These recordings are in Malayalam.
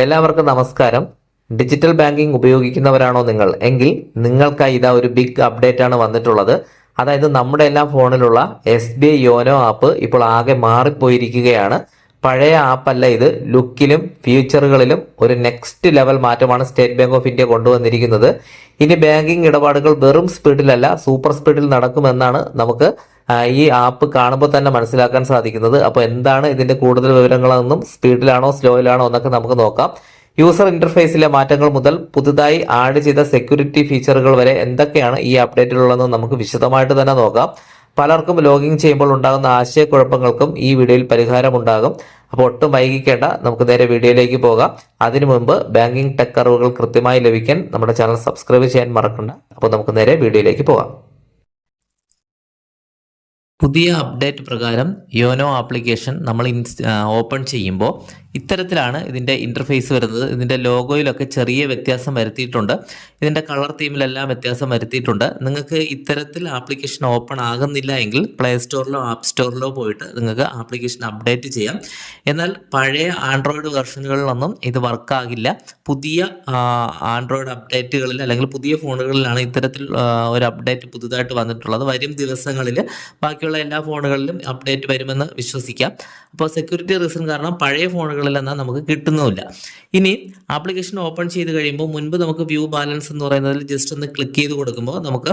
എല്ലാവർക്കും നമസ്കാരം. ഡിജിറ്റൽ ബാങ്കിംഗ് ഉപയോഗിക്കുന്നവരാണോ നിങ്ങൾ? എങ്കിൽ നിങ്ങൾക്കായി ഇതാ ഒരു ബിഗ് അപ്ഡേറ്റ് ആണ് വന്നിട്ടുള്ളത്. അതായത് നമ്മുടെ എല്ലാ ഫോണിലുള്ള S B I YONO app ഇപ്പോൾ ആകെ മാറിപ്പോയിരിക്കുകയാണ്. പഴയ ആപ്പല്ല ഇത്. ലുക്കിലും ഫീച്ചറുകളിലും ഒരു നെക്സ്റ്റ് ലെവൽ മാറ്റമാണ് സ്റ്റേറ്റ് ബാങ്ക് ഓഫ് ഇന്ത്യ കൊണ്ടുവന്നിരിക്കുന്നത്. ഇനി ബാങ്കിംഗ് ഇടപാടുകൾ വെറും സ്പീഡിലല്ല സൂപ്പർ സ്പീഡിൽ നടക്കുമെന്നാണ് നമുക്ക് ഈ ആപ്പ് കാണുമ്പോൾ തന്നെ മനസ്സിലാക്കാൻ സാധിക്കുന്നത്. അപ്പോൾ എന്താണ് ഇതിന്റെ കൂടുതൽ വിവരങ്ങളെന്നും സ്പീഡിലാണോ സ്ലോയിലാണോ എന്നൊക്കെ നമുക്ക് നോക്കാം. യൂസർ ഇന്റർഫേസിലെ മാറ്റങ്ങൾ മുതൽ പുതുതായി ആഡ് ചെയ്ത സെക്യൂരിറ്റി ഫീച്ചറുകൾ വരെ എന്തൊക്കെയാണ് ഈ അപ്ഡേറ്റിലുള്ളതെന്ന് നമുക്ക് വിശദമായിട്ട് തന്നെ നോക്കാം. പലർക്കും ലോഗിൻ ചെയ്യുമ്പോൾ ഉണ്ടാകുന്ന ആശയക്കുഴപ്പങ്ങൾക്കും ഈ വീഡിയോയിൽ പരിഹാരമുണ്ടാകും. അപ്പോൾ ഒട്ടും വൈകിക്കേണ്ട നമുക്ക് നേരെ വീഡിയോയിലേക്ക് പോകാം. അതിനു മുമ്പ് ബാങ്കിങ് ടെക് അറിവുകൾ കൃത്യമായി ലഭിക്കാൻ നമ്മുടെ ചാനൽ സബ്സ്ക്രൈബ് ചെയ്യാൻ മറക്കണ്ട. അപ്പോൾ നമുക്ക് നേരെ വീഡിയോയിലേക്ക് പോകാം. പുതിയ അപ്ഡേറ്റ് പ്രകാരം യോനോ ആപ്ലിക്കേഷൻ നമ്മൾ ഓപ്പൺ ചെയ്യുമ്പോൾ ഇത്തരത്തിലാണ് ഇതിന്റെ ഇന്റർഫേസ് വരുന്നത്. ഇതിന്റെ ലോഗോയിലൊക്കെ ചെറിയ വ്യത്യാസം വരുത്തിയിട്ടുണ്ട്. ഇതിന്റെ കളർ തീമിലെല്ലാം വ്യത്യാസം വരുത്തിയിട്ടുണ്ട്. നിങ്ങൾക്ക് ഇത്തരത്തിൽ ആപ്ലിക്കേഷൻ ഓപ്പൺ ആകുന്നില്ല എങ്കിൽ പ്ലേ സ്റ്റോറിലോ ആപ്പ് സ്റ്റോറിലോ പോയിട്ട് നിങ്ങൾക്ക് ആപ്ലിക്കേഷൻ അപ്ഡേറ്റ് ചെയ്യാം. എന്നാൽ പഴയ ആൻഡ്രോയിഡ് വെർഷനുകളിലൊന്നും ഇത് വർക്കാകില്ല പുതിയ ആൻഡ്രോയിഡ് അപ്ഡേറ്റുകളിൽ അല്ലെങ്കിൽ പുതിയ ഫോണുകളിലാണ് ഇത്തരത്തിൽ ഒരു അപ്ഡേറ്റ് പുതുതായിട്ട് വന്നിട്ടുള്ളത്. വരും ദിവസങ്ങളിൽ ബാക്കിയുള്ള എല്ലാ ഫോണുകളിലും അപ്ഡേറ്റ് വരുമെന്ന് വിശ്വസിക്കാം. അപ്പോൾ സെക്യൂരിറ്റി റീസൺ കാരണം പഴയ ഫോണുകളിലെന്നാൽ നമുക്ക് കിട്ടുന്നുമില്ല. ഇനി ആപ്ലിക്കേഷൻ ഓപ്പൺ ചെയ്ത് കഴിയുമ്പോൾ മുൻപ് നമുക്ക് വ്യൂ ബാലൻസ് എന്ന് പറയുന്നതിൽ ജസ്റ്റ് ഒന്ന് ക്ലിക്ക് ചെയ്ത് കൊടുക്കുമ്പോൾ നമുക്ക്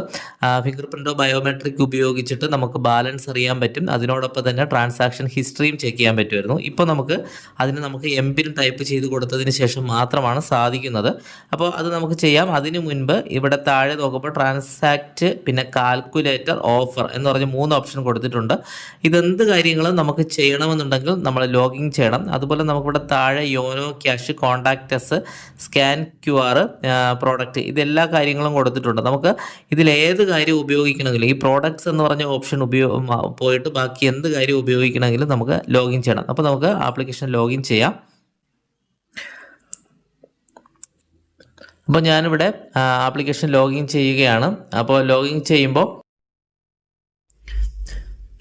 ഫിംഗർ പ്രിന്റോ ബയോമെട്രിക് ഉപയോഗിച്ചിട്ട് നമുക്ക് ബാലൻസ് അറിയാൻ പറ്റും. അതിനോടൊപ്പം തന്നെ ട്രാൻസാക്ഷൻ ഹിസ്റ്ററിയും ചെക്ക് ചെയ്യാൻ പറ്റുമായിരുന്നു. ഇപ്പോൾ നമുക്ക് അതിന് നമുക്ക് എം പിൻ ടൈപ്പ് ചെയ്ത് കൊടുത്തതിന് ശേഷം മാത്രമാണ് സാധിക്കുന്നത്. അപ്പോൾ അത് നമുക്ക് ചെയ്യാം. അതിന് മുൻപ് ഇവിടെ താഴെ നോക്കുമ്പോൾ ട്രാൻസാക്ട് പിന്നെ കാൽക്കുലേറ്റർ ഓഫർ എന്ന് പറഞ്ഞ മൂന്ന് ഓപ്ഷൻ കൊടുത്തിട്ടുണ്ട്. ഇതെന്ത് കാര്യങ്ങളും നമുക്ക് ചെയ്യണമെന്നുണ്ടെങ്കിൽ നമ്മൾ ലോഗിൻ ചെയ്യണം. അതുപോലെ നമുക്കിവിടെ താഴെ YONO cash contacts scan Q R product ഇതെല്ലാ കാര്യങ്ങളും കൊടുത്തിട്ടുണ്ട്. നമുക്ക് ഇതിലേത് കാര്യം ഉപയോഗിക്കണമെങ്കിലും ഈ പ്രോഡക്ട്സ് എന്ന് പറഞ്ഞ ഓപ്ഷൻ ഉപയോഗ പോയിട്ട് ബാക്കി എന്ത് കാര്യം ഉപയോഗിക്കണമെങ്കിലും നമുക്ക് ലോഗിൻ ചെയ്യണം. അപ്പോൾ നമുക്ക് ആപ്ലിക്കേഷൻ ലോഗിൻ ചെയ്യാം. അപ്പോൾ ഞാനിവിടെ ആപ്ലിക്കേഷൻ ലോഗിൻ ചെയ്യുകയാണ്. അപ്പോൾ ലോഗിൻ ചെയ്യുമ്പോൾ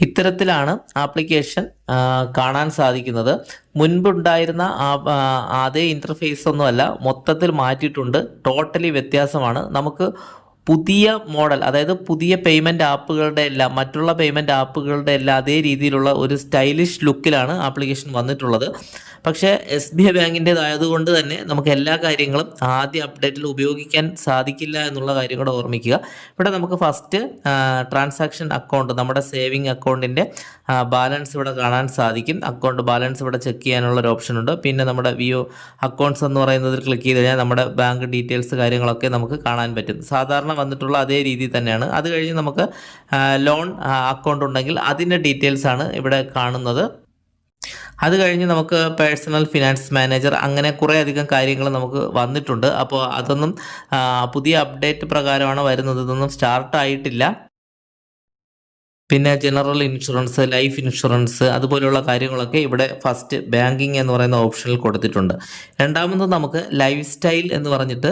ഇത്തരത്തിലാണ് ആപ്ലിക്കേഷൻ കാണാൻ സാധിക്കുന്നത്. മുൻപുണ്ടായിരുന്ന അതേ ഇന്റർഫേസ് ഒന്നുമല്ല മൊത്തത്തിൽ മാറ്റിയിട്ടുണ്ട്. ടോട്ടലി വ്യത്യാസമാണ്. നമുക്ക് പുതിയ മോഡൽ അതായത് പുതിയ പേയ്മെന്റ് ആപ്പുകളുടെ എല്ലാം മറ്റുള്ള പേയ്മെന്റ് ആപ്പുകളുടെ എല്ലാം അതേ രീതിയിലുള്ള ഒരു സ്റ്റൈലിഷ് ലുക്കിലാണ് ആപ്ലിക്കേഷൻ വന്നിട്ടുള്ളത്. പക്ഷേ എസ് ബി ഐ ബാങ്കിന്റേതായതുകൊണ്ട് തന്നെ നമുക്ക് എല്ലാ കാര്യങ്ങളും ആദ്യ അപ്ഡേറ്റിൽ ഉപയോഗിക്കാൻ സാധിക്കില്ല എന്നുള്ള കാര്യം കൂടെ ഓർമ്മിക്കുക. ഇവിടെ നമുക്ക് ഫസ്റ്റ് ട്രാൻസാക്ഷൻ അക്കൗണ്ട് നമ്മുടെ സേവിങ് അക്കൗണ്ടിന്റെ ബാലൻസ് ഇവിടെ കാണാൻ സാധിക്കും. അക്കൗണ്ട് ബാലൻസ് ഇവിടെ ചെക്ക് ചെയ്യാനുള്ള ഒരു ഓപ്ഷൻ ഉണ്ട്. പിന്നെ നമ്മുടെ വ്യൂ അക്കൗണ്ട്സ് എന്ന് പറയുന്നതിൽ ക്ലിക്ക് ചെയ്ത് കഴിഞ്ഞാൽ നമ്മുടെ ബാങ്ക് ഡീറ്റെയിൽസ് കാര്യങ്ങളൊക്കെ നമുക്ക് കാണാൻ പറ്റും. സാധാരണ വന്നിട്ടുള്ള അതേ രീതി തന്നെയാണ്. അത് കഴിഞ്ഞ് നമുക്ക് ലോൺ അക്കൗണ്ട് ഉണ്ടെങ്കിൽ അതിന്റെ ഡീറ്റെയിൽസ് ആണ് ഇവിടെ കാണുന്നത്. അത് കഴിഞ്ഞ് നമുക്ക് പേഴ്സണൽ ഫിനാൻസ് മാനേജർ അങ്ങനെ കുറേ അധികം കാര്യങ്ങൾ നമുക്ക് വന്നിട്ടുണ്ട്. അപ്പോൾ അതൊന്നും പുതിയ അപ്ഡേറ്റ് പ്രകാരമാണ് വരുന്നത്. ഇതൊന്നും സ്റ്റാർട്ട് ആയിട്ടില്ല. പിന്നെ ജനറൽ ഇൻഷുറൻസ് ലൈഫ് ഇൻഷുറൻസ് അതുപോലെയുള്ള കാര്യങ്ങളൊക്കെ ഇവിടെ ഫസ്റ്റ് ബാങ്കിങ് എന്ന് പറയുന്ന ഓപ്ഷനിൽ കൊടുത്തിട്ടുണ്ട്. രണ്ടാമത് നമുക്ക് ലൈഫ് സ്റ്റൈൽ എന്ന് പറഞ്ഞിട്ട്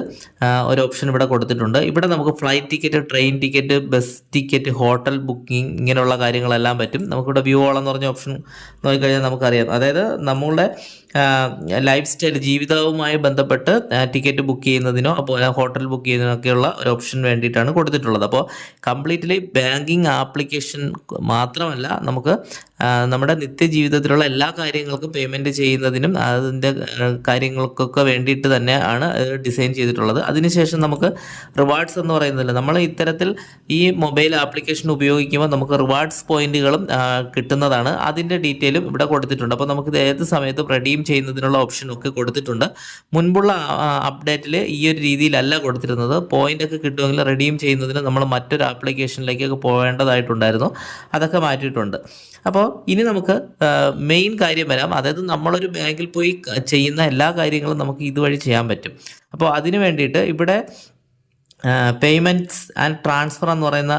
ഒരു ഓപ്ഷൻ ഇവിടെ കൊടുത്തിട്ടുണ്ട്. ഇവിടെ നമുക്ക് flight ticket train ticket bus ticket hotel booking ഇങ്ങനെയുള്ള കാര്യങ്ങളെല്ലാം പറ്റും. നമുക്കിവിടെ വ്യൂ ഓൾ എന്ന് പറഞ്ഞ ഓപ്ഷൻ നോക്കിക്കഴിഞ്ഞാൽ നമുക്കറിയാം. അതായത് നമ്മളുടെ ലൈഫ് സ്റ്റൈൽ ജീവിതവുമായി ബന്ധപ്പെട്ട് ടിക്കറ്റ് ബുക്ക് ചെയ്യുന്നതിനോ അപ്പോൾ ഹോട്ടൽ ബുക്ക് ചെയ്യുന്നതിനൊക്കെയുള്ള ഒരു ഓപ്ഷൻ വേണ്ടിയിട്ടാണ് കൊടുത്തിട്ടുള്ളത്. അപ്പോൾ കംപ്ലീറ്റ്ലി ബാങ്കിങ് ആപ്ലിക്കേഷൻ മാത്രമല്ല നമുക്ക് നമ്മുടെ നിത്യജീവിതത്തിലുള്ള എല്ലാ കാര്യങ്ങൾക്കും പേയ്മെന്റ് ചെയ്യുന്നതിനും അതിന്റെ കാര്യങ്ങൾക്കൊക്കെ വേണ്ടിയിട്ട് തന്നെ ആണ് ഡിസൈൻ ചെയ്തിട്ടുള്ളത്. അതിനുശേഷം നമുക്ക് റിവാർഡ്സ് എന്ന് പറയുന്നില്ല നമ്മൾ ഇത്തരത്തിൽ ഈ മൊബൈൽ ആപ്ലിക്കേഷൻ ഉപയോഗിക്കുമ്പോൾ നമുക്ക് റിവാർഡ്സ് പോയിന്റുകളും കിട്ടുന്നതാണ്. അതിന്റെ ഡീറ്റെയിലും ഇവിടെ കൊടുത്തിട്ടുണ്ട്. അപ്പോൾ നമുക്കിത് ഏത് സമയത്തും റെഡീം ചെയ്യുന്നതിനുള്ള ഓപ്ഷനും ഒക്കെ കൊടുത്തിട്ടുണ്ട്. മുൻപുള്ള അപ്ഡേറ്റിൽ ഈ ഒരു രീതിയിലല്ല കൊടുത്തിരുന്നത്. പോയിന്റ് ഒക്കെ കിട്ടുമെങ്കിൽ റെഡീം ചെയ്യുന്നതിന് നമ്മൾ മറ്റൊരു ആപ്ലിക്കേഷനിലേക്കൊക്കെ പോകേണ്ടതായിട്ടുണ്ടായിരുന്നു. അതൊക്കെ മാറ്റിയിട്ടുണ്ട്. അപ്പോൾ ഇനി നമുക്ക് മെയിൻ കാര്യം വരാം. അതായത് നമ്മളൊരു ബാങ്കിൽ പോയി ചെയ്യുന്ന എല്ലാ കാര്യങ്ങളും നമുക്ക് ഇതുവഴി ചെയ്യാൻ പറ്റും. അപ്പോൾ അതിന് വേണ്ടിയിട്ട് ഇവിടെ പേയ്മെന്റ്സ് ആൻഡ് ട്രാൻസ്ഫർ എന്ന് പറയുന്ന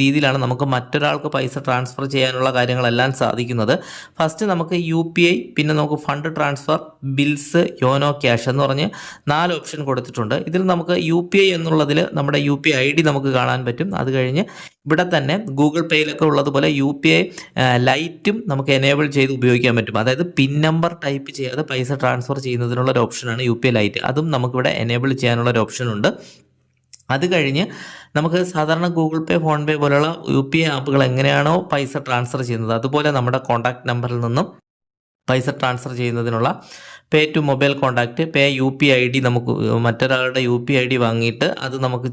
രീതിയിലാണ് നമുക്ക് മറ്റൊരാൾക്ക് പൈസ ട്രാൻസ്ഫർ ചെയ്യാനുള്ള കാര്യങ്ങളെല്ലാം സാധിക്കുന്നത്. ഫസ്റ്റ് നമുക്ക് യു പി ഐ പിന്നെ നമുക്ക് fund transfer bills YONO cash എന്ന് പറഞ്ഞ് നാല് ഓപ്ഷൻ കൊടുത്തിട്ടുണ്ട്. ഇതിൽ നമുക്ക് യു പി ഐ എന്നുള്ളതിൽ നമ്മുടെ യു പി ഐ ഡി നമുക്ക് കാണാൻ പറ്റും. അത് കഴിഞ്ഞ് ഇവിടെ തന്നെ ഗൂഗിൾ പേയിലൊക്കെ ഉള്ളതുപോലെ യു പി ഐ ലൈറ്റും നമുക്ക് എനേബിൾ ചെയ്ത് ഉപയോഗിക്കാൻ പറ്റും. അതായത് പിൻ നമ്പർ ടൈപ്പ് ചെയ്യാതെ പൈസ ട്രാൻസ്ഫർ ചെയ്യുന്നതിനുള്ള ഒരു ഓപ്ഷനാണ് യു പി ഐ ലൈറ്റ്. അതും നമുക്കിവിടെ എനേബിൾ ചെയ്യാനുള്ള ഒരു ഓപ്ഷൻ ഉണ്ട്. അത് കഴിഞ്ഞ് നമുക്ക് സാധാരണ ഗൂഗിൾ പേ ഫോൺ പേ പോലുള്ള യു പി ഐ ആപ്പുകൾ എങ്ങനെയാണോ പൈസ ട്രാൻസ്ഫർ ചെയ്യുന്നത്? അതുപോലെ നമ്മുടെ കോൺടാക്ട് നമ്പറിൽ നിന്നും പൈസ ട്രാൻസ്ഫർ ചെയ്യുന്നതിനുള്ള pay to mobile contact pay U P I D നമുക്ക് മറ്റൊരാളുടെ യു പി ഐ ഡി വാങ്ങിയിട്ട് അത് നമുക്ക്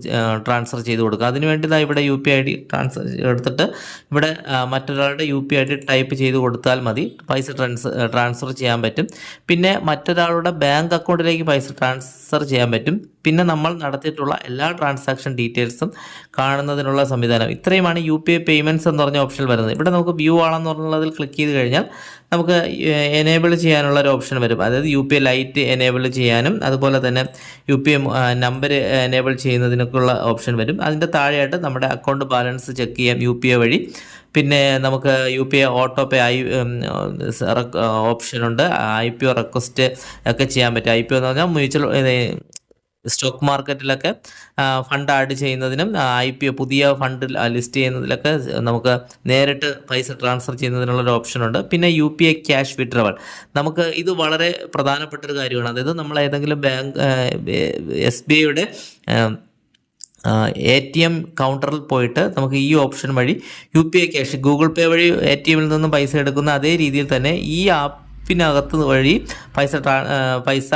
ട്രാൻസ്ഫർ ചെയ്ത് കൊടുക്കുക അതിനുവേണ്ടി ദാ ഇവിടെ U P I D transfer എടുത്തിട്ട് ഇവിടെ മറ്റൊരാളുടെ U P I D type ചെയ്ത് കൊടുത്താൽ മതി. പൈസ ട്രാൻസ് ട്രാൻസ്ഫർ ചെയ്യാൻ പറ്റും. പിന്നെ മറ്റൊരാളുടെ ബാങ്ക് അക്കൗണ്ടിലേക്ക് പൈസ ട്രാൻസ്ഫർ ചെയ്യാൻ പറ്റും. പിന്നെ നമ്മൾ നടത്തിയിട്ടുള്ള എല്ലാ ട്രാൻസാക്ഷൻ ഡീറ്റെയിൽസും കാണുന്നതിനുള്ള സംവിധാനം. ഇത്രയുമാണ് യു പി ഐ പേയ്മെന്റ്സ് എന്ന് പറഞ്ഞ ഓപ്ഷൻ വരുന്നത്. ഇവിടെ നമുക്ക് വ്യൂ ആണെന്ന് പറഞ്ഞുള്ളതിൽ ക്ലിക്ക് ചെയ്ത് കഴിഞ്ഞാൽ നമുക്ക് എനേബിൾ ചെയ്യാനുള്ള ഒരു ഓപ്ഷൻ വരും. അതായത് U P I lite enable ചെയ്യാനും അതുപോലെ തന്നെ U P I number enable ചെയ്യുന്നതിനൊക്കെയുള്ള option വരും. അതിന്റെ താഴെയായിട്ട് നമ്മുടെ അക്കൗണ്ട് ബാലൻസ് ചെക്ക് ചെയ്യാം യു പി ഐ വഴി. പിന്നെ നമുക്ക് U P I auto pay I ഓപ്ഷനുണ്ട് I P O request ഒക്കെ ചെയ്യാൻ പറ്റും. ഐ പി ഒ എന്ന് പറഞ്ഞാൽ മ്യൂച്വൽ സ്റ്റോക്ക് മാർക്കറ്റിലൊക്കെ ഫണ്ട് ആഡ് ചെയ്യുന്നതിനും ഐ പി ഒ പുതിയ ഫണ്ട് ലിസ്റ്റ് ചെയ്യുന്നതിലൊക്കെ നമുക്ക് നേരിട്ട് പൈസ ട്രാൻസ്ഫർ ചെയ്യുന്നതിനുള്ള ഒരു ഓപ്ഷനുണ്ട്. പിന്നെ U P I cash withdrawal. നമുക്ക് ഇത് വളരെ പ്രധാനപ്പെട്ട ഒരു കാര്യമാണ്. അതായത് നമ്മൾ ഏതെങ്കിലും ബാങ്ക് എസ് ബി ഐയുടെ എ ടി എം കൗണ്ടറിൽ പോയിട്ട് നമുക്ക് ഈ ഓപ്ഷൻ വഴി U P I cash Google pay വഴി എ ടി എമ്മിൽ നിന്നും പൈസ എടുക്കുന്ന അതേ രീതിയിൽ തന്നെ ഈ ആപ്പിനകത്ത് വഴി പൈസ പൈസ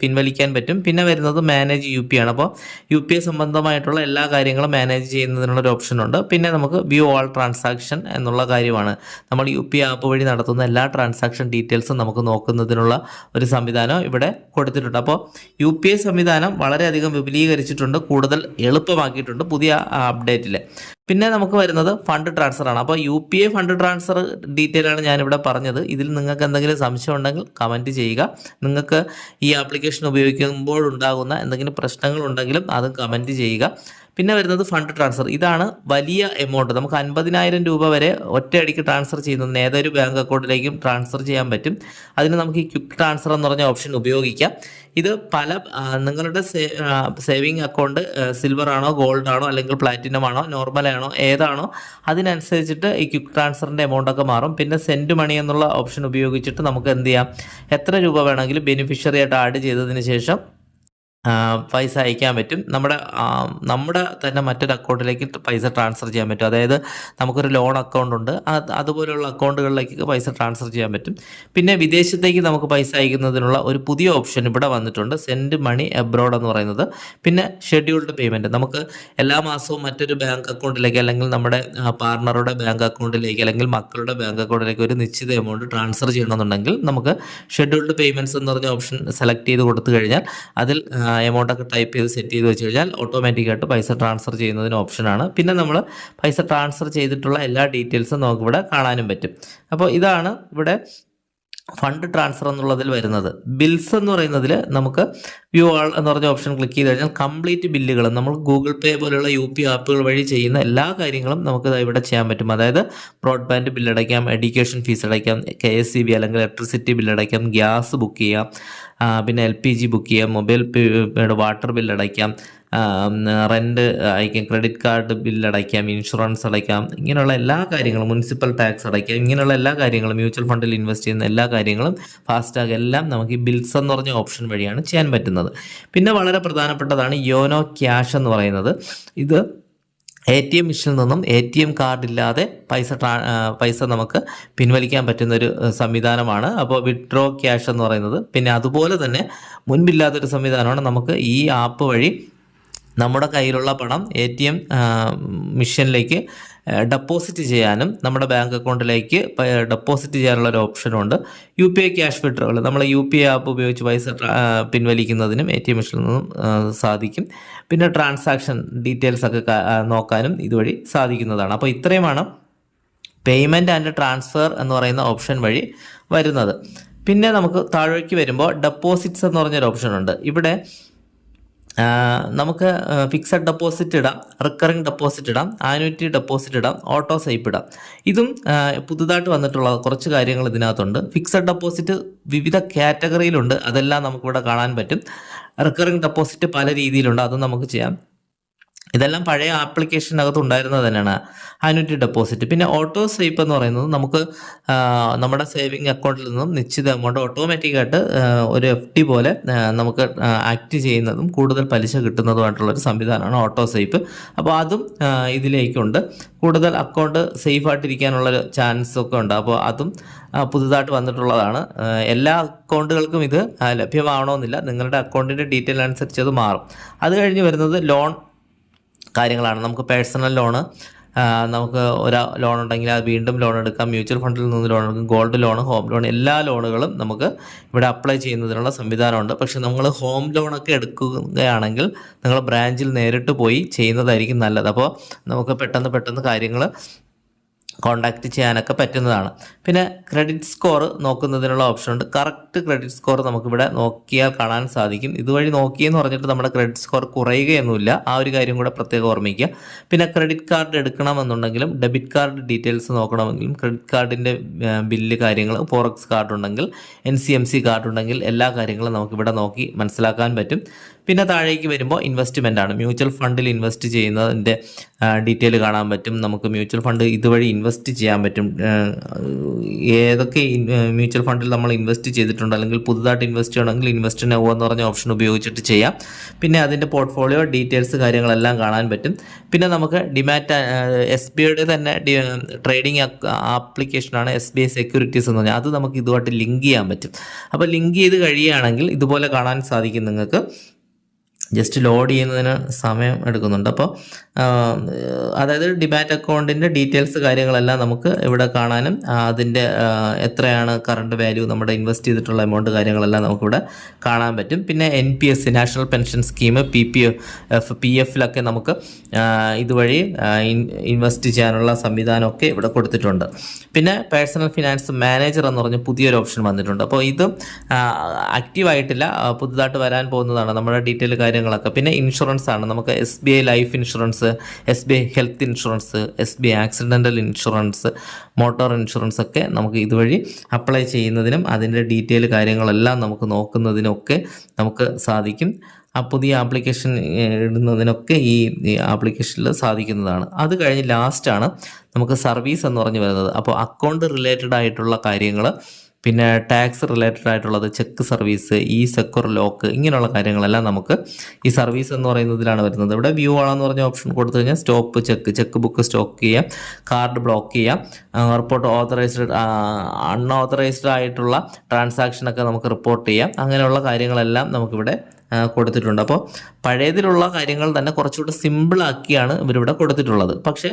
പിൻവലിക്കാൻ പറ്റും. പിന്നെ വരുന്നത് മാനേജ് യു പി ആണ്. അപ്പോൾ യു പി ഐ സംബന്ധമായിട്ടുള്ള എല്ലാ കാര്യങ്ങളും മാനേജ് ചെയ്യുന്നതിനുള്ള ഒരു ഓപ്ഷൻ ഉണ്ട്. പിന്നെ നമുക്ക് വ്യൂ ഓൾ ട്രാൻസാക്ഷൻ എന്നുള്ള കാര്യമാണ്. നമ്മൾ യു പി ആപ്പ് വഴി നടത്തുന്ന എല്ലാ ട്രാൻസാക്ഷൻ ഡീറ്റെയിൽസും നമുക്ക് നോക്കുന്നതിനുള്ള ഒരു സംവിധാനം ഇവിടെ കൊടുത്തിട്ടുണ്ട്. അപ്പോൾ യു പി ഐ സംവിധാനം വളരെയധികം വിപുലീകരിച്ചിട്ടുണ്ട്. കൂടുതൽ എളുപ്പമാക്കിയിട്ടുണ്ട് പുതിയ അപ്ഡേറ്റിൽ പിന്നെ നമുക്ക് വരുന്നത് ഫണ്ട് ട്രാൻസ്ഫർ ആണ്. അപ്പോൾ U P I fund transfer detail ആണ് ഞാനിവിടെ പറഞ്ഞത്. ഇതിൽ നിങ്ങൾക്ക് എന്തെങ്കിലും സംശയം ഉണ്ടെങ്കിൽ കമന്റ് ചെയ്യുക. നിങ്ങൾക്ക് ഈ ആപ്ലിക്കേഷൻ ഉപയോഗിക്കുമ്പോൾ ഉണ്ടാകുന്ന എന്തെങ്കിലും പ്രശ്നങ്ങൾ ഉണ്ടെങ്കിലും അത് കമന്റ് ചെയ്യുക. പിന്നെ വരുന്നത് ഫണ്ട് ട്രാൻസ്ഫർ ഇതാണ് വലിയ എമൗണ്ട് നമുക്ക് അൻപതിനായിരം രൂപ വരെ ഒറ്റയടിക്ക് ട്രാൻസ്ഫർ ചെയ്യുന്നതിന് ഏതൊരു ബാങ്ക് അക്കൗണ്ടിലേക്കും ട്രാൻസ്ഫർ ചെയ്യാൻ പറ്റും. അതിന് നമുക്ക് ഈ ക്വിക്ക് ട്രാൻസ്ഫർ എന്ന് പറഞ്ഞ ഓപ്ഷൻ ഉപയോഗിക്കാം. ഇത് പല നിങ്ങളുടെ സേവിങ് അക്കൗണ്ട് സിൽവർ ആണോ ഗോൾഡ് ആണോ അല്ലെങ്കിൽ പ്ലാറ്റിനം ആണോ നോർമൽ ആണോ ഏതാണോ അതിനനുസരിച്ചിട്ട് ഈ ക്വിക്ക് ട്രാൻസ്ഫറിന്റെ എമൗണ്ട് ഒക്കെ മാറും. പിന്നെ സെൻഡ് മണി എന്നുള്ള ഓപ്ഷൻ ഉപയോഗിച്ചിട്ട് നമുക്ക് എന്ത് ചെയ്യാം? എത്ര രൂപ വേണമെങ്കിലും ബെനിഫിഷ്യറി ആയിട്ട് ആഡ് ചെയ്തതിന് ശേഷം പൈസ അയക്കാൻ പറ്റും. നമ്മുടെ നമ്മുടെ തന്നെ മറ്റൊരു അക്കൗണ്ടിലേക്ക് പൈസ ട്രാൻസ്ഫർ ചെയ്യാൻ പറ്റും. അതായത് നമുക്കൊരു ലോൺ അക്കൗണ്ട് ഉണ്ട്. അത് അതുപോലെയുള്ള അക്കൗണ്ടുകളിലേക്ക് പൈസ ട്രാൻസ്ഫർ ചെയ്യാൻ പറ്റും. പിന്നെ വിദേശത്തേക്ക് നമുക്ക് പൈസ അയക്കുന്നതിനുള്ള ഒരു പുതിയ ഓപ്ഷൻ ഇവിടെ വന്നിട്ടുണ്ട്. സെൻഡ് മണി എബ്രോഡ് എന്ന് പറയുന്നത്. പിന്നെ ഷെഡ്യൂൾഡ് പേയ്മെന്റ്. നമുക്ക് എല്ലാ മാസവും മറ്റൊരു ബാങ്ക് അക്കൗണ്ടിലേക്ക് അല്ലെങ്കിൽ നമ്മുടെ പാർട്ണറുടെ ബാങ്ക് അക്കൗണ്ടിലേക്ക് അല്ലെങ്കിൽ മക്കളുടെ ബാങ്ക് അക്കൗണ്ടിലേക്ക് ഒരു നിശ്ചിത എമൗണ്ട് ട്രാൻസ്ഫർ ചെയ്യണമെന്നുണ്ടെങ്കിൽ നമുക്ക് ഷെഡ്യൂൾഡ് പേയ്മെന്റ്സ് എന്ന് പറഞ്ഞ ഓപ്ഷൻ സെലക്ട് ചെയ്ത് കൊടുത്തു കഴിഞ്ഞാൽ അതിൽ എമൗണ്ട് ഒക്കെ ടൈപ്പ് ചെയ്ത് സെറ്റ് ചെയ്ത് വെച്ച് കഴിഞ്ഞാൽ ഓട്ടോമാറ്റിക്കായിട്ട് പൈസ ട്രാൻസ്ഫർ ചെയ്യുന്നതിന് ഓപ്ഷനാണ് പിന്നെ നമ്മൾ പൈസ ട്രാൻസ്ഫർ ചെയ്തിട്ടുള്ള എല്ലാ ഡീറ്റെയിൽസും നമുക്കിവിടെ കാണാനും പറ്റും. അപ്പോൾ ഇതാണ് ഇവിടെ ഫണ്ട് ട്രാൻസ്ഫർ എന്നുള്ളതിൽ വരുന്നത്. ബിൽസ് എന്ന് പറയുന്നതിൽ നമുക്ക് വ്യൂ ആൾ എന്ന് പറഞ്ഞ ഓപ്ഷൻ ക്ലിക്ക് ചെയ്ത് കഴിഞ്ഞാൽ കംപ്ലീറ്റ് ബില്ലുകൾ നമ്മൾ ഗൂഗിൾ പേ പോലെയുള്ള യു പി ആപ്പുകൾ വഴി ചെയ്യുന്ന എല്ലാ കാര്യങ്ങളും നമുക്ക് ഇവിടെ ചെയ്യാൻ പറ്റും. അതായത് ബ്രോഡ്ബാൻഡ് ബില്ല് അടയ്ക്കാം എഡ്യൂക്കേഷൻ ഫീസ് അടയ്ക്കാം കെ എസ് സി ബി അല്ലെങ്കിൽ ഇലക്ട്രിസിറ്റി ബില്ല് അടയ്ക്കാം ഗ്യാസ് ബുക്ക് ചെയ്യാം പിന്നെ എൽ പി ജി ബുക്ക് ചെയ്യാം മൊബൈൽ വാട്ടർ ബില്ല് അടയ്ക്കാം റെന്റ് അയക്കാം ക്രെഡിറ്റ് കാർഡ് ബില്ല് അടയ്ക്കാം ഇൻഷുറൻസ് അടയ്ക്കാം ഇങ്ങനെയുള്ള എല്ലാ കാര്യങ്ങളും മുനിസിപ്പൽ ടാക്സ് അടയ്ക്കാം ഇങ്ങനെയുള്ള എല്ലാ കാര്യങ്ങളും മ്യൂച്വൽ ഫണ്ടിൽ ഇൻവെസ്റ്റ് ചെയ്യുന്ന എല്ലാ കാര്യങ്ങളും ഫാസ്റ്റാഗ് എല്ലാം നമുക്ക് ഈ ബിൽസ് എന്ന് പറഞ്ഞ ഓപ്ഷൻ വഴിയാണ് ചെയ്യാൻ പറ്റുന്നത്. പിന്നെ വളരെ പ്രധാനപ്പെട്ടതാണ് യോനോ ക്യാഷ് എന്ന് പറയുന്നത്. ഇത് എ ടി എം മെഷീനിൽ നിന്നും എ ടി എം കാർഡ് ഇല്ലാതെ പൈസ ട്രാ പൈസ നമുക്ക് പിൻവലിക്കാൻ പറ്റുന്ന ഒരു സംവിധാനമാണ്. അപ്പോൾ വിഡ്രോ ക്യാഷ് എന്ന് പറയുന്നത്. പിന്നെ അതുപോലെ തന്നെ മുൻപില്ലാത്തൊരു സംവിധാനമാണ് നമുക്ക് ഈ ആപ്പ് വഴി നമ്മുടെ കയ്യിലുള്ള പണം എ ടി എം മിഷനിലേക്ക് ഡെപ്പോസിറ്റ് ചെയ്യാനും നമ്മുടെ ബാങ്ക് അക്കൗണ്ടിലേക്ക് ഡെപ്പോസിറ്റ് ചെയ്യാനുള്ള ഒരു ഓപ്ഷനുണ്ട് യു പി ഐ ക്യാഷ് വിഡ്രോകൾ നമ്മൾ യു പി ഐ ആപ്പ് ഉപയോഗിച്ച് പൈസ പിൻവലിക്കുന്നതിനും എ ടി എം മിഷനിൽ നിന്നും സാധിക്കും. പിന്നെ ട്രാൻസാക്ഷൻ ഡീറ്റെയിൽസ് ഒക്കെ നോക്കാനും ഇതുവഴി സാധിക്കുന്നതാണ്. അപ്പോൾ ഇത്രയുമാണ് പേയ്മെന്റ് ആൻഡ് ട്രാൻസ്ഫർ എന്ന് പറയുന്ന ഓപ്ഷൻ വഴി വരുന്നത്. പിന്നെ നമുക്ക് താഴേക്ക് വരുമ്പോൾ ഡെപ്പോസിറ്റ്സ് എന്ന് പറഞ്ഞൊരു ഓപ്ഷൻ ഉണ്ട്. ഇവിടെ നമുക്ക് ഫിക്സഡ് ഡെപ്പോസിറ്റ് ഇടാം റിക്കറിങ് ഡെപ്പോസിറ്റ് ഇടാം ആനുവിറ്റി ഡെപ്പോസിറ്റ് ഇടാം ഓട്ടോ സൈപ്പ് ഇടാം. ഇതും പുതുതായിട്ട് വന്നിട്ടുള്ള കുറച്ച് കാര്യങ്ങൾ ഇതിനകത്തുണ്ട്. ഫിക്സഡ് ഡെപ്പോസിറ്റ് വിവിധ കാറ്റഗറിയിലുണ്ട് അതെല്ലാം നമുക്കിവിടെ കാണാൻ പറ്റും. റിക്കറിങ് ഡെപ്പോസിറ്റ് പല രീതിയിലുണ്ട്. അതും നമുക്ക് ചെയ്യാം. ഇതെല്ലാം പഴയ ആപ്ലിക്കേഷനകത്ത് ഉണ്ടായിരുന്നത് തന്നെയാണ്. Annuity deposit. പിന്നെ ഓട്ടോ സ്വീപ്പ് എന്ന് പറയുന്നത് നമുക്ക് നമ്മുടെ സേവിങ് അക്കൗണ്ടിൽ നിന്നും നിശ്ചിത എമൗണ്ട് ഓട്ടോമാറ്റിക്കായിട്ട് ഒരു എഫ് ഡി പോലെ നമുക്ക് ആക്ട് ചെയ്യുന്നതും കൂടുതൽ പലിശ കിട്ടുന്നതുമായിട്ടുള്ള ഒരു സംവിധാനമാണ് ഓട്ടോ സ്വീപ്പ്. അപ്പോൾ അതും ഇതിലേക്കുണ്ട്. കൂടുതൽ അക്കൗണ്ട് സേഫ് ആയിട്ടിരിക്കാനുള്ളൊരു ചാൻസ് ഒക്കെ ഉണ്ട്. അപ്പോൾ അതും പുതുതായിട്ട് വന്നിട്ടുള്ളതാണ്. എല്ലാ അക്കൗണ്ടുകൾക്കും ഇത് ലഭ്യമാവണമെന്നില്ല. നിങ്ങളുടെ അക്കൗണ്ടിന്റെ ഡീറ്റെയിൽ അനുസരിച്ച് അത് മാറും. അത് കഴിഞ്ഞ് വരുന്നത് ലോൺ കാര്യങ്ങളാണ്. നമുക്ക് പേഴ്സണൽ ലോണ് നമുക്ക് ഒരു ലോൺ ഉണ്ടെങ്കിൽ അത് വീണ്ടും ലോൺ എടുക്കാം. മ്യൂച്വൽ ഫണ്ടിൽ നിന്ന് ലോൺ എടുക്കാം. ഗോൾഡ് ലോൺ ഹോം ലോൺ എല്ലാ ലോണുകളും നമുക്ക് ഇവിടെ അപ്ലൈ ചെയ്യുന്നതിനുള്ള സംവിധാനമുണ്ട്. പക്ഷെ നമ്മൾ ഹോം ലോണൊക്കെ എടുക്കുകയാണെങ്കിൽ നിങ്ങൾ ബ്രാഞ്ചിൽ നേരിട്ട് പോയി ചെയ്യുന്നതായിരിക്കും നല്ലത്. അപ്പോൾ നമുക്ക് പെട്ടെന്ന് പെട്ടെന്ന് കാര്യങ്ങൾ കോണ്ടാക്ട് ചെയ്യാനൊക്കെ പറ്റുന്നതാണ്. പിന്നെ ക്രെഡിറ്റ് സ്കോർ നോക്കുന്നതിനുള്ള ഓപ്ഷൻ ഉണ്ട്. കറക്റ്റ് ക്രെഡിറ്റ് സ്കോർ നമുക്കിവിടെ നോക്കിയാൽ കാണാൻ സാധിക്കും. ഇതുവഴി നോക്കിയെന്ന് പറഞ്ഞിട്ട് നമ്മുടെ ക്രെഡിറ്റ് സ്കോർ കുറയുകയൊന്നുമില്ല. ആ ഒരു കാര്യം കൂടെ പ്രത്യേകം ഓർമ്മിക്കുക. പിന്നെ ക്രെഡിറ്റ് കാർഡ് എടുക്കണമെന്നുണ്ടെങ്കിലും ഡെബിറ്റ് കാർഡ് ഡീറ്റെയിൽസ് നോക്കണമെങ്കിലും ക്രെഡിറ്റ് കാർഡിന്റെ ബില്ല് കാര്യങ്ങൾ ഫോറക്സ് കാർഡ് ഉണ്ടെങ്കിൽ N C M C card ഉണ്ടെങ്കിൽ എല്ലാ കാര്യങ്ങളും നമുക്കിവിടെ നോക്കി മനസ്സിലാക്കാൻ പറ്റും. പിന്നെ താഴേക്ക് വരുമ്പോൾ ഇൻവെസ്റ്റ്മെന്റ് ആണ്. മ്യൂച്വൽ ഫണ്ടിൽ ഇൻവെസ്റ്റ് ചെയ്യുന്നതിന്റെ ഡീറ്റെയിൽ കാണാൻ പറ്റും. നമുക്ക് മ്യൂച്വൽ ഫണ്ട് ഇതുവഴി ഇൻവെസ്റ്റ് ചെയ്യാൻ പറ്റും. ഏതൊക്കെ മ്യൂച്വൽ ഫണ്ടിൽ നമ്മൾ ഇൻവെസ്റ്റ് ചെയ്തിട്ടുണ്ട്? അല്ലെങ്കിൽ പുതുതായിട്ട് ഇൻവെസ്റ്റ് ചെയ്യണമെങ്കിൽ ഇൻവെസ്റ്റ് നോ എന്ന് പറഞ്ഞ ഓപ്ഷൻ ഉപയോഗിച്ചിട്ട് ചെയ്യാം. പിന്നെ അതിന്റെ പോർട്ട്ഫോളിയോ ഡീറ്റെയിൽസ് കാര്യങ്ങളെല്ലാം കാണാൻ പറ്റും. പിന്നെ നമുക്ക് ഡിമാറ്റ് എസ് ബി ഐയുടെ തന്നെ ട്രേഡിംഗ് ആപ്ലിക്കേഷനാണ് എസ് ബി ഐ സെക്യൂരിറ്റീസ് എന്ന് പറഞ്ഞാൽ. അത് നമുക്ക് ഇതുമായിട്ട് ലിങ്ക് ചെയ്യാൻ പറ്റും. അപ്പോൾ ലിങ്ക് ചെയ്ത് കഴിയുകയാണെങ്കിൽ ഇതുപോലെ കാണാൻ സാധിക്കും നിങ്ങൾക്ക്. ജസ്റ്റ് ലോഡ് ചെയ്യുന്നതിന് സമയം എടുക്കുന്നുണ്ട്. അപ്പോൾ അതായത് ഡിമാറ്റ് അക്കൗണ്ടിന്റെ ഡീറ്റെയിൽസ് കാര്യങ്ങളെല്ലാം നമുക്ക് ഇവിടെ കാണാനും അതിന്റെ എത്രയാണ് കറണ്ട് വാല്യൂ നമ്മുടെ ഇൻവെസ്റ്റ് ചെയ്തിട്ടുള്ള എമൗണ്ട് കാര്യങ്ങളെല്ലാം നമുക്കിവിടെ കാണാൻ പറ്റും. പിന്നെ N P S national pension scheme P P F P എഫിലൊക്കെ നമുക്ക് ഇതുവഴി ഇൻവെസ്റ്റ് ചെയ്യാനുള്ള സംവിധാനമൊക്കെ ഇവിടെ കൊടുത്തിട്ടുണ്ട്. പിന്നെ പേഴ്സണൽ ഫിനാൻസ് മാനേജർ എന്ന് പറഞ്ഞ് പുതിയൊരു ഓപ്ഷൻ വന്നിട്ടുണ്ട്. അപ്പോൾ ഇത് ആക്റ്റീവ് ആയിട്ടില്ല. പുതുതായിട്ട് വരാൻ പോകുന്നതാണ് നമ്മുടെ ഡീറ്റെയിൽ കാര്യങ്ങളൊക്കെ. പിന്നെ ഇൻഷുറൻസ് ആണ്. നമുക്ക് S B I life insurance S B I health insurance S B I accidental insurance motor insurance ഒക്കെ നമുക്ക് ഇതുവഴി അപ്ലൈ ചെയ്യുന്നതിനും അതിന്റെ ഡീറ്റെയിൽ കാര്യങ്ങളെല്ലാം നമുക്ക് നോക്കുന്നതിനൊക്കെ നമുക്ക് സാധിക്കും. ആ പുതിയ ആപ്ലിക്കേഷൻ ഇടുന്നതിനൊക്കെ ഈ ആപ്ലിക്കേഷനിൽ സാധിക്കുന്നതാണ്. അത് കഴിഞ്ഞ് ലാസ്റ്റാണ് നമുക്ക് സർവീസ് എന്ന് പറഞ്ഞു വരുന്നത്. അപ്പോൾ അക്കൗണ്ട് റിലേറ്റഡ് ആയിട്ടുള്ള കാര്യങ്ങൾ പിന്നെ ടാക്സ് റിലേറ്റഡ് ആയിട്ടുള്ളത് check service e secure lock ഇങ്ങനെയുള്ള കാര്യങ്ങളെല്ലാം നമുക്ക് ഈ സർവീസ് എന്ന് പറയുന്നതിലാണ് വരുന്നത്. ഇവിടെ വ്യൂ ആണെന്ന് പറഞ്ഞ ഓപ്ഷൻ കൊടുത്തു കഴിഞ്ഞാൽ stop check check book stock ചെയ്യാം കാർഡ് ബ്ലോക്ക് ചെയ്യാം റിപ്പോർട്ട് ഓതറൈസ്ഡ് അൺഓതറൈസ്ഡ് ആയിട്ടുള്ള ട്രാൻസാക്ഷനൊക്കെ നമുക്ക് റിപ്പോർട്ട് ചെയ്യാം. അങ്ങനെയുള്ള കാര്യങ്ങളെല്ലാം നമുക്കിവിടെ കൊടുത്തിട്ടുണ്ട്. അപ്പോൾ പഴയതിലുള്ള കാര്യങ്ങൾ തന്നെ കുറച്ചുകൂടെ സിമ്പിളാക്കിയാണ് ഇവരിവിടെ കൊടുത്തിട്ടുള്ളത്. പക്ഷേ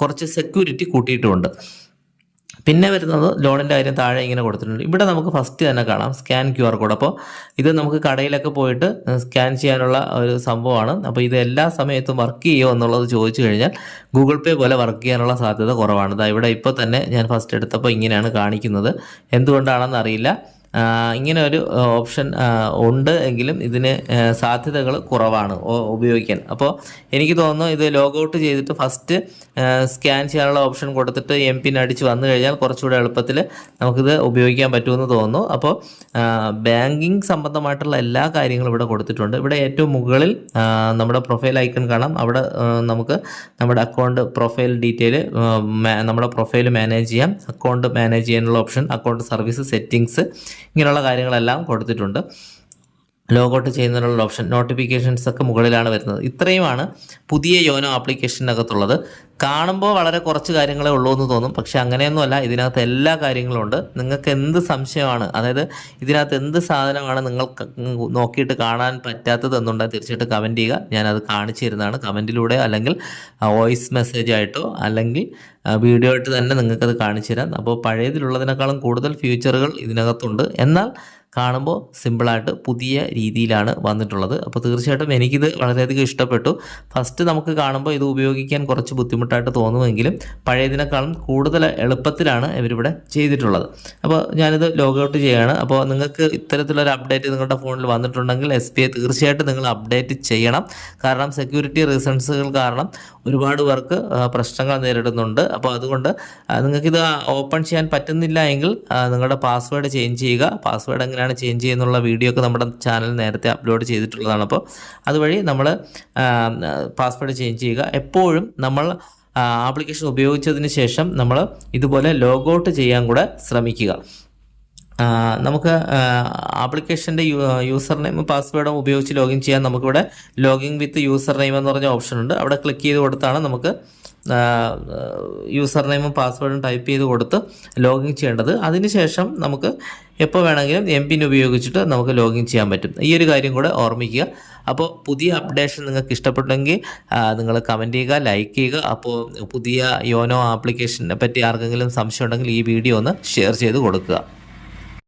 കുറച്ച് സെക്യൂരിറ്റി കൂട്ടിയിട്ടുമുണ്ട് പിന്നെ വരുന്നത് ലോണിന്റെ കാര്യം താഴെ ഇങ്ങനെ കൊടുത്തിട്ടുണ്ട്. ഇവിടെ നമുക്ക് ഫസ്റ്റ് തന്നെ കാണാം. സ്കാൻ ക്യു ആർ കോഡ് അപ്പോൾ ഇത് നമുക്ക് കടയിലൊക്കെ പോയിട്ട് സ്കാൻ ചെയ്യാനുള്ള ഒരു സംഭവമാണ്. അപ്പോൾ ഇത് എല്ലാ സമയത്തും വർക്ക് ചെയ്യുമോ എന്നുള്ളത് ചോദിച്ചു കഴിഞ്ഞാൽ ഗൂഗിൾ പേ പോലെ വർക്ക് ചെയ്യാനുള്ള സാധ്യത കുറവാണ്. ഇവിടെ ഇപ്പോൾ തന്നെ ഞാൻ ഫസ്റ്റ് എടുത്തപ്പോൾ ഇങ്ങനെയാണ് കാണിക്കുന്നത്. എന്തുകൊണ്ടാണെന്ന് അറിയില്ല. ഇങ്ങനെ ഒരു ഓപ്ഷൻ ഉണ്ട് എങ്കിലും ഇതിന് സാധ്യതകൾ കുറവാണ് ഉപയോഗിക്കാൻ. അപ്പോൾ എനിക്ക് തോന്നുന്നു ഇത് ലോഗൗട്ട് ചെയ്തിട്ട് ഫസ്റ്റ് സ്കാൻ ചെയ്യാനുള്ള ഓപ്ഷൻ കൊടുത്തിട്ട് എം പിൻ അടിച്ച് വന്നു കഴിഞ്ഞാൽ കുറച്ചുകൂടെ എളുപ്പത്തിൽ നമുക്കിത് ഉപയോഗിക്കാൻ പറ്റുമെന്ന് തോന്നുന്നു. അപ്പോൾ ബാങ്കിങ് സംബന്ധമായിട്ടുള്ള എല്ലാ കാര്യങ്ങളും ഇവിടെ കൊടുത്തിട്ടുണ്ട്. ഇവിടെ ഏറ്റവും മുകളിൽ നമ്മുടെ പ്രൊഫൈൽ ഐക്കൺ കാണാം. അവിടെ നമുക്ക് നമ്മുടെ അക്കൗണ്ട് പ്രൊഫൈൽ ഡീറ്റെയിൽ നമ്മുടെ പ്രൊഫൈൽ മാനേജ് ചെയ്യാം. അക്കൗണ്ട് മാനേജ് ചെയ്യാനുള്ള ഓപ്ഷൻ അക്കൗണ്ട് സർവീസ് സെറ്റിങ്സ് ഇങ്ങനെയുള്ള കാര്യങ്ങളെല്ലാം കൊടുത്തിട്ടുണ്ട്. ലോഗൗട്ട് ചെയ്യുന്നതിനുള്ള ഓപ്ഷൻ നോട്ടിഫിക്കേഷൻസ് ഒക്കെ മുകളിലാണ് വരുന്നത്. ഇത്രയുമാണ് പുതിയ യോനോ ആപ്ലിക്കേഷനകത്തുള്ളത്. കാണുമ്പോൾ വളരെ കുറച്ച് കാര്യങ്ങളെ ഉള്ളൂ എന്ന് തോന്നും. പക്ഷെ അങ്ങനെയൊന്നുമല്ല ഇതിനകത്ത് എല്ലാ കാര്യങ്ങളും ഉണ്ട്. നിങ്ങൾക്ക് എന്ത് സംശയമാണ് അതായത് ഇതിനകത്ത് എന്ത് സാധനമാണ് നിങ്ങൾ നോക്കിയിട്ട് കാണാൻ പറ്റാത്തതെന്നുണ്ടെങ്കിൽ തീർച്ചയായിട്ടും കമന്റ് ചെയ്യുക. ഞാനത് കാണിച്ചു തരുന്നതാണ്. കമന്റിലൂടെ അല്ലെങ്കിൽ വോയിസ് മെസ്സേജ് ആയിട്ടോ അല്ലെങ്കിൽ വീഡിയോ ആയിട്ട് തന്നെ നിങ്ങൾക്കത് കാണിച്ചു തരാം. അപ്പോൾ പഴയതിലുള്ളതിനേക്കാളും കൂടുതൽ ഫ്യൂച്ചറുകൾ ഇതിനകത്തുണ്ട്. എന്നാൽ കാണുമ്പോൾ സിമ്പിളായിട്ട് പുതിയ രീതിയിലാണ് വന്നിട്ടുള്ളത്. അപ്പോൾ തീർച്ചയായിട്ടും എനിക്കിത് വളരെയധികം ഇഷ്ടപ്പെട്ടു. ഫസ്റ്റ് നമുക്ക് കാണുമ്പോൾ ഇത് ഉപയോഗിക്കാൻ കുറച്ച് ബുദ്ധിമുട്ടായിട്ട് തോന്നുമെങ്കിലും പഴയതിനേക്കാളും കൂടുതൽ എളുപ്പത്തിലാണ് ഇവരിവിടെ ചെയ്തിട്ടുള്ളത്. അപ്പോൾ ഞാനിത് ലോഗൗട്ട് ചെയ്യുകയാണ് അപ്പോൾ നിങ്ങൾക്ക് ഇത്തരത്തിലൊരു അപ്ഡേറ്റ് നിങ്ങളുടെ ഫോണിൽ വന്നിട്ടുണ്ടെങ്കിൽ എസ് ബി ഐ തീർച്ചയായിട്ടും നിങ്ങൾ അപ്ഡേറ്റ് ചെയ്യണം. കാരണം സെക്യൂരിറ്റി റീസൺസുകൾ കാരണം ഒരുപാട് പേർക്ക് പ്രശ്നങ്ങൾ നേരിടുന്നുണ്ട്. അപ്പോൾ അതുകൊണ്ട് നിങ്ങൾക്കിത് ഓപ്പൺ ചെയ്യാൻ പറ്റുന്നില്ല എങ്കിൽ നിങ്ങളുടെ പാസ്വേഡ് ചേഞ്ച് ചെയ്യുക. പാസ്വേഡ് എങ്ങനെയാണ് ചേഞ്ച് ചെയ്യുന്നുള്ള വീഡിയോ ഒക്കെ നമ്മുടെ ചാനൽ നേരത്തെ അപ്ലോഡ് ചെയ്തിട്ടുള്ളതാണ്. അപ്പോൾ അതുവഴി നമ്മൾ പാസ്വേഡ് ചേഞ്ച് ചെയ്യുക. എപ്പോഴും നമ്മൾ ആപ്ലിക്കേഷൻ ഉപയോഗിച്ചതിന് ശേഷം നമ്മൾ ഇതുപോലെ ലോഗൗട്ട് ചെയ്യാൻ കൂടെ ശ്രമിക്കുക. നമുക്ക് ആപ്ലിക്കേഷന്റെ യൂസർ നെയിമും പാസ്വേഡും ഉപയോഗിച്ച് ലോഗിൻ ചെയ്യാൻ നമുക്കിവിടെ ലോഗിൻ വിത്ത് യൂസർ നെയിം എന്ന് പറഞ്ഞ ഓപ്ഷൻ ഉണ്ട്. അവിടെ ക്ലിക്ക് ചെയ്ത് കൊടുത്താണ് നമുക്ക് യൂസർ നെയിമും പാസ്വേഡും ടൈപ്പ് ചെയ്ത് കൊടുത്ത് ലോഗിൻ ചെയ്യേണ്ടത്. അതിനുശേഷം നമുക്ക് എപ്പോൾ വേണമെങ്കിലും എം പിൻ ഉപയോഗിച്ചിട്ട് നമുക്ക് ലോഗിൻ ചെയ്യാൻ പറ്റും. ഈ ഒരു കാര്യം കൂടെ ഓർമ്മിക്കുക. അപ്പോൾ പുതിയ അപ്ഡേഷൻ നിങ്ങൾക്ക് ഇഷ്ടപ്പെട്ടെങ്കിൽ നിങ്ങൾ കമന്റ് ചെയ്യുക ലൈക്ക് ചെയ്യുക. അപ്പോൾ പുതിയ യോനോ ആപ്ലിക്കേഷനെ പറ്റി ആർക്കെങ്കിലും സംശയം ഉണ്ടെങ്കിൽ ഈ വീഡിയോ ഒന്ന് ഷെയർ ചെയ്ത് കൊടുക്കുക.